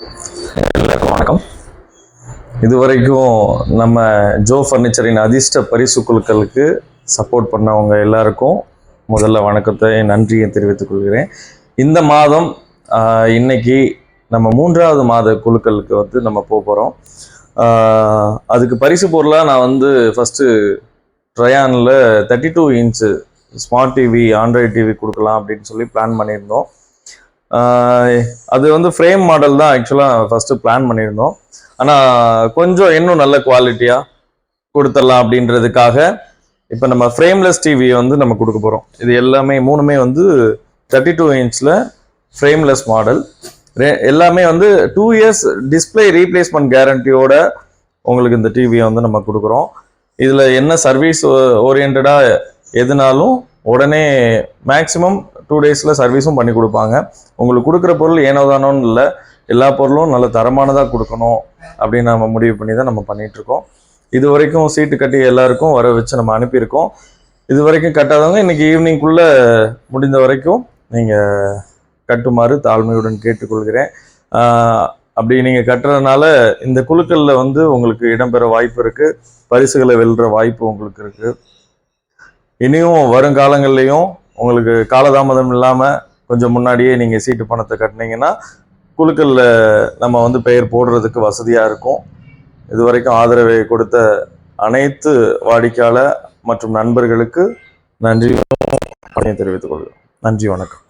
எல்லாருக்கும் வணக்கம். இதுவரைக்கும் நம்ம ஜோ ஃபர்னிச்சரின் அதிர்ஷ்ட பரிசு குழுக்களுக்கு சப்போர்ட் பண்ணவங்க எல்லாருக்கும் முதல்ல வணக்கத்தை நன்றியை தெரிவித்துக் கொள்கிறேன். இந்த மாதம் இன்னைக்கு நம்ம மூன்றாவது மாத குழுக்களுக்கு வந்து நம்ம போக போகிறோம் அதுக்கு பரிசு பொருளாக நான் வந்து first ட்ரையானில் thirty two inch smart TV Android TV கொடுக்கலாம் அப்படின்னு சொல்லி பிளான் பண்ணியிருந்தோம். அது வந்து ஃப்ரேம் மாடல் தான் ஆக்சுவலாக ஃபஸ்ட்டு பிளான் பண்ணியிருந்தோம். ஆனால் கொஞ்சம் இன்னும் நல்ல குவாலிட்டியாக கொடுத்துடலாம் அப்படின்றதுக்காக இப்போ நம்ம ஃப்ரேம்லெஸ் டிவி வந்து நம்ம கொடுக்க போகிறோம் இது எல்லாமே மூணுமே வந்து தேர்ட்டி டூ இன்ச்சில் ஃப்ரேம்லெஸ் மாடல் எல்லாமே வந்து டூ இயர்ஸ் டிஸ்பிளே ரீப்ளேஸ்மெண்ட் கேரண்டியோட உங்களுக்கு இந்த டிவியை வந்து நம்ம கொடுக்குறோம். இதில் என்ன சர்வீஸ் ஓரியன்டாக எதுனாலும் உடனே மேக்ஸிமம் டூ டேஸில் சர்வீஸும் பண்ணி கொடுப்பாங்க. உங்களுக்கு கொடுக்குற பொருள் ஏனோதானோன்னு இல்லை எல்லா பொருளும் நல்ல தரமானதாக கொடுக்கணும் அப்படின்னு நம்ம முடிவு பண்ணி தான் நம்ம பண்ணிகிட்ருக்கோம் இது வரைக்கும் சீட்டு கட்டி எல்லாருக்கும் வர வச்சு நம்ம அனுப்பியிருக்கோம். இது வரைக்கும் கட்டாதவங்க இன்னைக்கு ஈவினிங்குள்ளே முடிந்த வரைக்கும் நீங்கள் கட்டுமாறு தாழ்மையுடன் கேட்டுக்கொள்கிறேன். அப்படி நீங்கள் கட்டுறதுனால இந்த குழுக்களில் வந்து உங்களுக்கு இடம்பெற வாய்ப்பு இருக்குது பரிசுகளை வெல்ற வாய்ப்பு உங்களுக்கு இருக்குது இனியும் வருங்காலங்கள்லையும் உங்களுக்கு காலதாமதம் இல்லாமல் கொஞ்சம் முன்னாடியே நீங்கள் சீட்டு பணத்தை கட்டினீங்கன்னா குழுக்களில் நம்ம வந்து பெயர் போடுறதுக்கு வசதியாக இருக்கும். இதுவரைக்கும் ஆதரவை கொடுத்த அனைத்து வாடிக்கையாளர் மற்றும் நண்பர்களுக்கு நன்றி தெரிவித்துக் கொள்கிறோம். நன்றி வணக்கம்.